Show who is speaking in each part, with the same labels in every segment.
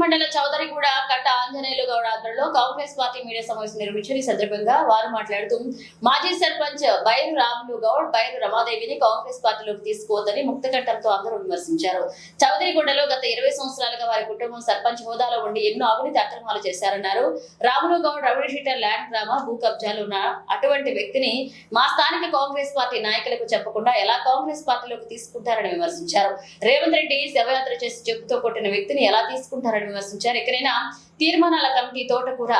Speaker 1: మండల చౌదరిగూడ కట్ట ఆంజనేయులు గౌడ ఆధ్వర్యంలో కాంగ్రెస్ పార్టీ మీడియా సమావేశం నిర్వహించారు. ఈ సందర్భంగా వారు మాట్లాడుతూ మాజీ సర్పంచ్ బైరు రాములు గౌడ్ బైరు రమాదేవిని కాంగ్రెస్ పార్టీలోకి తీసుకోవద్దని ముక్తకంఠంతో అందరూ విమర్శించారు. చౌదరిగూడలో గత ఇరవై సంవత్సరాలుగా వారి కుటుంబం సర్పంచ్ హోదాలో ఉండి ఎన్నో అవినీతి అక్రమాలు చేశారన్నారు. రాములు గౌడ్ రౌడీ ల్యాండ్ గ్రామ భూ కబ్జాలు ఉన్న అటువంటి వ్యక్తిని మా స్థానిక కాంగ్రెస్ పార్టీ నాయకులకు చెప్పకుండా ఎలా కాంగ్రెస్ పార్టీలోకి తీసుకుంటారని విమర్శించారు. రేవంత్ రెడ్డి శవయాత్ర చేసి చెప్పుతో కొట్టిన వ్యక్తిని ఎలా తీసుకుంటారని విమర్శించారు. ఎక్కడైనా తీర్మానాల కమిటీ తోటకూర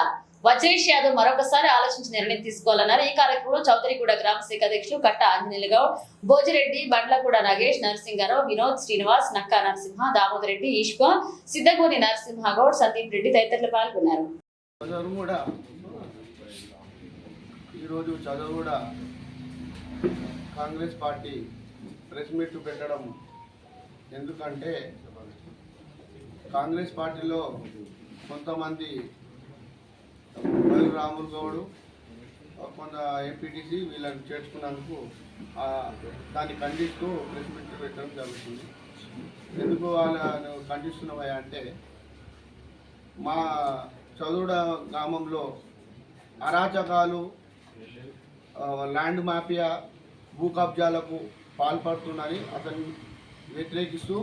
Speaker 1: వజ్రేష్ యాదవ్ మరొకసారి ఆలోచించి నిర్ణయం తీసుకోవాలన్నారు. ఈ కార్యక్రమంలో చౌదరిగూడ గ్రామ శాఖ అధ్యక్షులు కట్ట ఆంజనేయులు గౌడ్ భోజిరెడ్డి బండ్లగూడ నగేష్ నరసింహారావు వినోద్ శ్రీనివాస్ నక్కా నరసింహ దామోదర్ రెడ్డి ఈశ్వ సిద్ధగోని నరసింహ గౌడ్ సందీప్ రెడ్డి తదితరులు పాల్గొన్నారు.
Speaker 2: ఈరోజు కాంగ్రెస్ పార్టీ ప్రెస్ మీట్ పెట్టడం ఎందుకంటే కాంగ్రెస్ పార్టీలో కొంతమంది మళ్ళీ రాములు గౌడు కొంత ఎంపీటీసీ వీళ్ళని చేర్చుకున్నందుకు దాన్ని ఖండిస్తూ ప్రెస్ మీట్ పెట్టడం జరుగుతుంది. ఎందుకు వాళ్ళను ఖండిస్తున్నామా అంటే మా చదువుడ గ్రామంలో అరాచకాలు ల్యాండ్ మాఫియా భూ కబ్జాలకు పాల్పడుతుందని అతన్ని వ్యతిరేకిస్తూ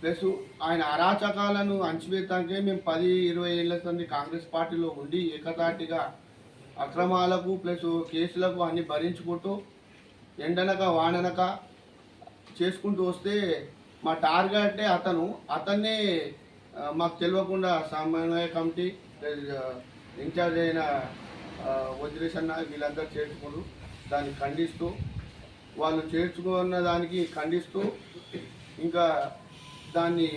Speaker 2: ప్లస్ ఆయన అరాచకాలను అణచివేతానికే మేము పది ఇరవై ఏళ్ళ సంది కాంగ్రెస్ పార్టీలో ఉండి ఏకతాటిగా అక్రమాలకు ప్లస్ కేసులకు అన్ని భరించుకుంటూ ఎండనక వాననక చేసుకుంటూ వస్తే మా టార్గెటే అతను. అతన్నే మాకు తెలియకుండా సమన్వయ కమిటీ ఇన్ఛార్జ్ అయిన ఆ, వజ్రేష్ అన్న వీళ్ళందరూ చేర్చుకుంటూ దాన్ని ఖండిస్తూ వాళ్ళు చేర్చుకున్న దానికి ఖండిస్తూ ఇంకా దాన్ని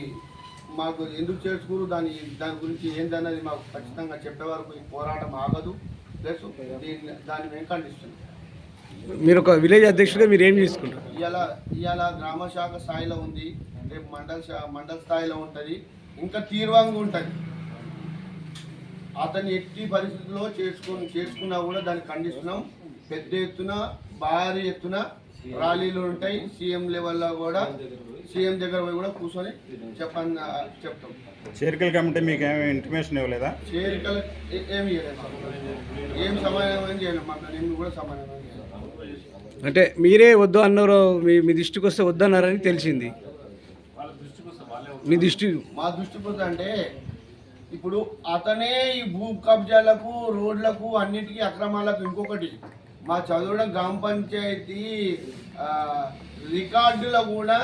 Speaker 2: మాకు ఎందుకు చేర్చుకున్నారు? దాని దాని గురించి ఏందన్నది మాకు ఖచ్చితంగా చెప్పే వరకు ఈ పోరాటం ఆగదు. ప్లస్ దీన్ని దాన్ని మేము ఖండిస్తున్నాం
Speaker 3: మీరు ఒక విలేజ్ అధ్యక్షుడిగా మీరు ఏం చేసుకుంటారు?
Speaker 2: ఇవాళ ఇవాళ గ్రామ శాఖ స్థాయిలో ఉంది. రేపు మండల మండల స్థాయిలో ఉంటుంది. ఇంకా తీర్వంగా ఉంటుంది. అతన్ని ఎట్టి పరిస్థితుల్లో చేసుకుని చేసుకున్నా కూడా దాన్ని ఖండిస్తున్నాం. పెద్ద ఎత్తున భారీ ఎత్తున ర్యాలీలు ఉంటాయి. సీఎం లెవెల్లో కూడా సీఎం దగ్గర పోయి కూడా కూర్చొని చెప్పని చెప్తాం.
Speaker 4: చేరికల కమిటీ మీకు ఏమి ఇంటిమేషన్ ఇవ్వలేదా?
Speaker 2: చేరికలు ఏ- ఏమి చేయలేదు ఏం సమాధానం చేయలేదు. మాకు నేను కూడా సమాధానం
Speaker 3: అంటే మీరే వద్దు అన్నారు మీ మీ దృష్టికి వస్తే వద్దన్నారని తెలిసింది. మీ దృష్టి
Speaker 2: మా దృష్టి పోతే అంటే ఇప్పుడు అతనే ఈ భూ కబ్జాలకు రోడ్లకు అన్నిటికీ అక్రమాలకు ఇంకొకటి. మా చదవడం గ్రామ పంచాయతీ రికార్డులో కూడా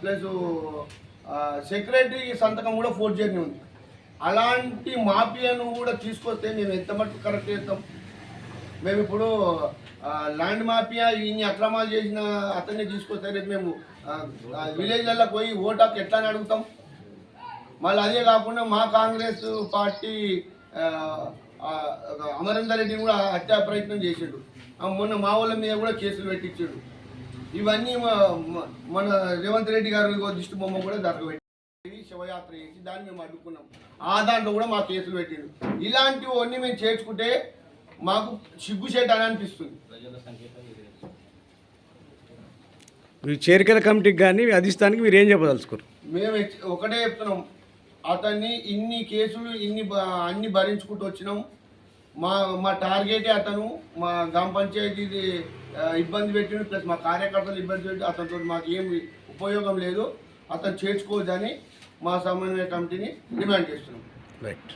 Speaker 2: ప్లస్ సెక్రటరీ సంతకం కూడా ఫోర్జరీ ఉంది. అలాంటి మాఫియాను కూడా తీసుకొస్తే మేము ఎంత మటుకు కరెక్ట్ చేస్తాం? మేము ఇప్పుడు ల్యాండ్ మాఫియా ఇన్ని అక్రమాలు చేసిన అతన్ని తీసుకొస్తే రేపు మేము విలేజ్లలో పోయి ఓటాకు ఎట్లా అని అడుగుతాం? మళ్ళీ అదే కాకుండా మా కాంగ్రెస్ పార్టీ అమరేందర్ రెడ్డిని కూడా హత్యా ప్రయత్నం చేసిండు. మొన్న మా వాళ్ళ మీద కూడా కేసులు పెట్టించాడు. ఇవన్నీ మన రేవంత్ రెడ్డి గారు దిష్టి బొమ్మ కూడా జరగబెట్టి శివయాత్ర చేసి దాన్ని మేము అడ్డుకున్నాం. ఆ దాంట్లో కూడా మా కేసులు పెట్టిండు. ఇలాంటివన్నీ మేము చేర్చుకుంటే మాకు సిగ్గుచేట అని అనిపిస్తుంది.
Speaker 3: మీ చేరికల కమిటీకి కానీ అధిష్టానికి మీరు ఏం చెప్పదలుచుకోరు?
Speaker 2: మేము ఒకటే చెప్తున్నాం. అతన్ని ఇన్ని కేసులు ఇన్ని అన్ని భరించుకుంటూ వచ్చినాం. మా మా టార్గెటే అతను మా గ్రామ పంచాయతీ ఇబ్బంది పెట్టిండు ప్లస్ మా కార్యకర్తలు ఇబ్బంది పెట్టి అతనితో మాకు ఏం ఉపయోగం లేదు. అతను చేర్చుకోవద్దని మా సమన్వయ కమిటీని డిమాండ్ చేస్తున్నాం.
Speaker 3: రైట్